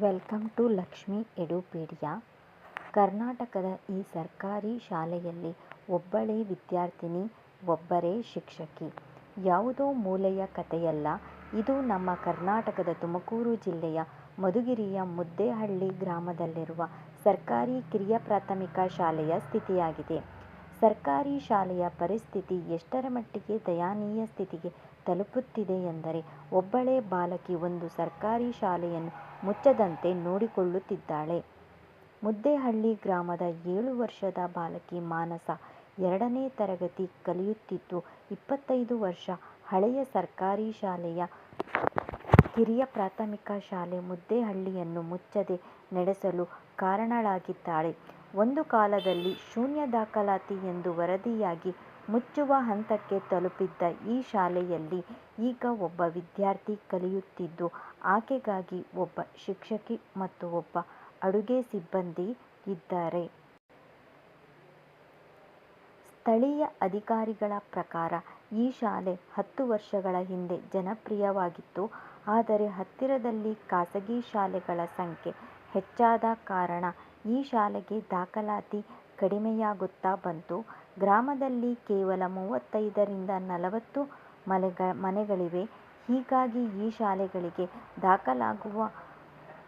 Welcome to Lakshmi ಎಡುಪೀಡಿಯಾ. ಕರ್ನಾಟಕದ ಈ ಸರ್ಕಾರಿ ಶಾಲೆಯಲ್ಲಿ ಒಬ್ಬಳೇ ವಿದ್ಯಾರ್ಥಿನಿ, ಒಬ್ಬರೇ ಶಿಕ್ಷಕಿ. ಯಾವುದೋ ಮೂಲೆಯ ಕಥೆಯಲ್ಲ. ಇದು ನಮ್ಮ ಕರ್ನಾಟಕದ ತುಮಕೂರು ಜಿಲ್ಲೆಯ ಮಧುಗಿರಿಯ ಮುದ್ದೇಹಳ್ಳಿ ಗ್ರಾಮದಲ್ಲಿರುವ ಸರ್ಕಾರಿ ಕಿರಿಯ ಪ್ರಾಥಮಿಕ ಶಾಲೆಯ ಸ್ಥಿತಿಯಾಗಿದೆ. ಸರ್ಕಾರಿ ಶಾಲೆಯ ಪರಿಸ್ಥಿತಿ ಎಷ್ಟರ ಮಟ್ಟಿಗೆ ದಯನೀಯ ಸ್ಥಿತಿಗೆ ತಲುಪುತ್ತಿದೆ ಎಂದರೆ ಒಬ್ಬಳೇ ಬಾಲಕಿ ಒಂದು ಸರ್ಕಾರಿ ಶಾಲೆಯನ್ನು ಮುಚ್ಚದಂತೆ ನೋಡಿಕೊಳ್ಳುತ್ತಿದ್ದಾಳೆ. ಮುದ್ದೇಹಳ್ಳಿ ಗ್ರಾಮದ ಏಳು ವರ್ಷದ ಬಾಲಕಿ ಮಾನಸ ಎರಡನೇ ತರಗತಿ ಕಲಿಯುತ್ತಿದ್ದು, ಇಪ್ಪತ್ತೈದು ವರ್ಷ ಹಳೆಯ ಸರ್ಕಾರಿ ಶಾಲೆಯ ಕಿರಿಯ ಪ್ರಾಥಮಿಕ ಶಾಲೆ ಮುದ್ದೇಹಳ್ಳಿಯನ್ನು ಮುಚ್ಚದೆ ನಡೆಸಲು ಕಾರಣಳಾಗಿದ್ದಾಳೆ. ಒಂದು ಕಾಲದಲ್ಲಿ ಶೂನ್ಯ ದಾಖಲಾತಿ ಎಂದು ವರದಿಯಾಗಿ ಮುಚ್ಚುವ ಹಂತಕ್ಕೆ ತಲುಪಿದ್ದ ಈ ಶಾಲೆಯಲ್ಲಿ ಈಗ ಒಬ್ಬ ವಿದ್ಯಾರ್ಥಿ ಕಲಿಯುತ್ತಿದ್ದು, ಆಕೆಗಾಗಿ ಒಬ್ಬ ಶಿಕ್ಷಕಿ ಮತ್ತು ಒಬ್ಬ ಅಡುಗೆ ಸಿಬ್ಬಂದಿ ಇದ್ದಾರೆ. ಸ್ಥಳೀಯ ಅಧಿಕಾರಿಗಳ ಪ್ರಕಾರ ಈ ಶಾಲೆ ಹತ್ತು ವರ್ಷಗಳ ಹಿಂದೆ ಜನಪ್ರಿಯವಾಗಿತ್ತು. ಆದರೆ ಹತ್ತಿರದಲ್ಲಿ ಖಾಸಗಿ ಶಾಲೆಗಳ ಸಂಖ್ಯೆ ಹೆಚ್ಚಾದ ಕಾರಣ ಈ ಶಾಲೆಗೆ ದಾಖಲಾತಿ ಕಡಿಮೆಯಾಗುತ್ತಾ ಬಂತು. ಗ್ರಾಮದಲ್ಲಿ ಕೇವಲ ಮೂವತ್ತೈದರಿಂದ ನಲವತ್ತು ಮನೆಗಳಿವೆ. ಹೀಗಾಗಿ ಈ ಶಾಲೆಗಳಿಗೆ ದಾಖಲಾಗುವ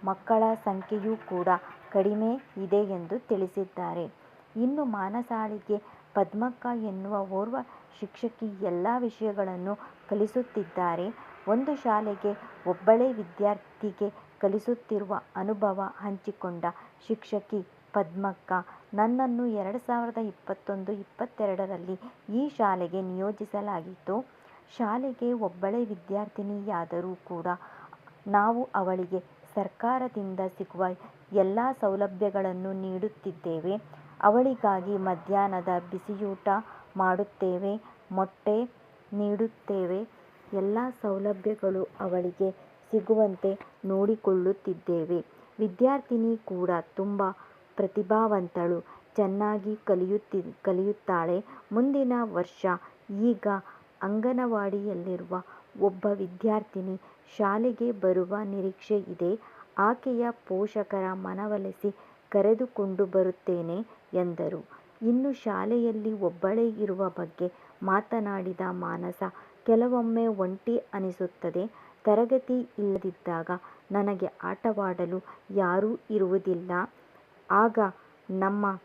ಮಕ್ಕಳ ಸಂಖ್ಯೆಯೂ ಕೂಡ ಕಡಿಮೆ ಇದೆ ಎಂದು ತಿಳಿಸಿದ್ದಾರೆ. ಇನ್ನು ಮಾನಸಾಳಿಗೆ ಪದ್ಮಕ್ಕ ಎನ್ನುವ ಓರ್ವ ಶಿಕ್ಷಕಿ ಎಲ್ಲ ವಿಷಯಗಳನ್ನು ಕಲಿಸುತ್ತಿದ್ದಾರೆ. ಒಂದು ಶಾಲೆಗೆ ಒಬ್ಬಳೇ ವಿದ್ಯಾರ್ಥಿಗೆ ಕಲಿಸುತ್ತಿರುವ ಅನುಭವ ಹಂಚಿಕೊಂಡ ಶಿಕ್ಷಕಿ ಪದ್ಮಕ್ಕ ನನ್ನನ್ನು ಎರಡು ಸಾವಿರದ ಇಪ್ಪತ್ತೊಂದು ಇಪ್ಪತ್ತೆರಡರಲ್ಲಿ ಈ ಶಾಲೆಗೆ ನಿಯೋಜಿಸಲಾಗಿತ್ತು. ಶಾಲೆಗೆ ಒಬ್ಬಳೇ ವಿದ್ಯಾರ್ಥಿನಿಯಾದರೂ ಕೂಡ ನಾವು ಅವಳಿಗೆ ಸರ್ಕಾರದಿಂದ ಸಿಗುವ ಎಲ್ಲ ಸೌಲಭ್ಯಗಳನ್ನು ನೀಡುತ್ತಿದ್ದೇವೆ. ಅವಳಿಗಾಗಿ ಮಧ್ಯಾಹ್ನದ ಬಿಸಿಯೂಟ ಮಾಡುತ್ತೇವೆ, ಮೊಟ್ಟೆ ನೀಡುತ್ತೇವೆ. ಎಲ್ಲ ಸೌಲಭ್ಯಗಳು ಅವಳಿಗೆ ಸಿಗುವಂತೆ ನೋಡಿಕೊಳ್ಳುತ್ತಿದ್ದೇವೆ. ವಿದ್ಯಾರ್ಥಿನಿ ಕೂಡ ತುಂಬ ಪ್ರತಿಭಾವಂತಳು, ಚೆನ್ನಾಗಿ ಕಲಿಯುತ್ತಿ, ಕಲಿಯುತ್ತಾಳೆ. ಮುಂದಿನ ವರ್ಷ ಈಗ ಅಂಗನವಾಡಿಯಲ್ಲಿರುವ ಒಬ್ಬ ವಿದ್ಯಾರ್ಥಿನಿ ಶಾಲೆಗೆ ಬರುವ ನಿರೀಕ್ಷೆ ಇದೆ. ಆಕೆಯ ಪೋಷಕರ ಮನವೊಲಿಸಿ ಕರೆದುಕೊಂಡು ಬರುತ್ತೇನೆ ಎಂದರು. ಇನ್ನು ಶಾಲೆಯಲ್ಲಿ ಒಬ್ಬಳೇ ಇರುವ ಬಗ್ಗೆ ಮಾತನಾಡಿದ ಮಾನಸ, ಕೆಲವೊಮ್ಮೆ ಒಂಟಿ ಅನಿಸುತ್ತದೆ. ತರಗತಿ ಇಲ್ಲದಿದ್ದಾಗ ನನಗೆ ಆಟವಾಡಲು ಯಾರೂ ಇರುವುದಿಲ್ಲ. ಆಗ ನಮ್ಮ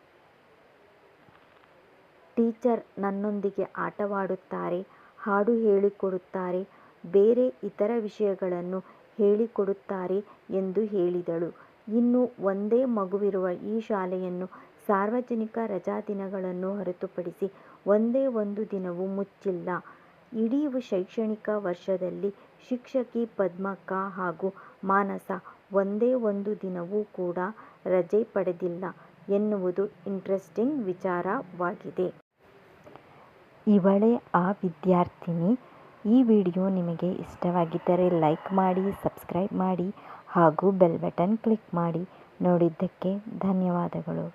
ಟೀಚರ್ ನನ್ನೊಂದಿಗೆ ಆಟವಾಡುತ್ತಾರೆ, ಹಾಡು ಹೇಳಿಕೊಡುತ್ತಾರೆ, ಬೇರೆ ಇತರ ವಿಷಯಗಳನ್ನು ಹೇಳಿಕೊಡುತ್ತಾರೆ ಎಂದು ಹೇಳಿದಳು. ಇನ್ನು ಒಂದೇ ಮಗುವಿರುವ ಈ ಶಾಲೆಯನ್ನು ಸಾರ್ವಜನಿಕ ರಜಾದಿನಗಳನ್ನು ಹೊರತುಪಡಿಸಿ ಒಂದೇ ಒಂದು ದಿನವೂ ಮುಚ್ಚಿಲ್ಲ. ಇಡೀ ಶೈಕ್ಷಣಿಕ ವರ್ಷದಲ್ಲಿ ಶಿಕ್ಷಕಿ ಪದ್ಮಕ್ಕ ಹಾಗೂ ಮಾನಸ ಒಂದೇ ಒಂದು ದಿನವೂ ಕೂಡ ರಜೆ ಪಡೆದಿಲ್ಲ ಎನ್ನುವುದು ಇಂಟ್ರೆಸ್ಟಿಂಗ್ ವಿಚಾರವಾಗಿದೆ. ಇವಳೇ ಆ ವಿದ್ಯಾರ್ಥಿನಿ. ಈ ವಿಡಿಯೋ ನಿಮಗೆ ಇಷ್ಟವಾಗಿದ್ದರೆ ಲೈಕ್ ಮಾಡಿ, ಸಬ್ಸ್ಕ್ರೈಬ್ ಮಾಡಿ ಹಾಗೂ ಬೆಲ್ ಬಟನ್ ಕ್ಲಿಕ್ ಮಾಡಿ. ನೋಡಿದ್ದಕ್ಕೆ ಧನ್ಯವಾದಗಳು.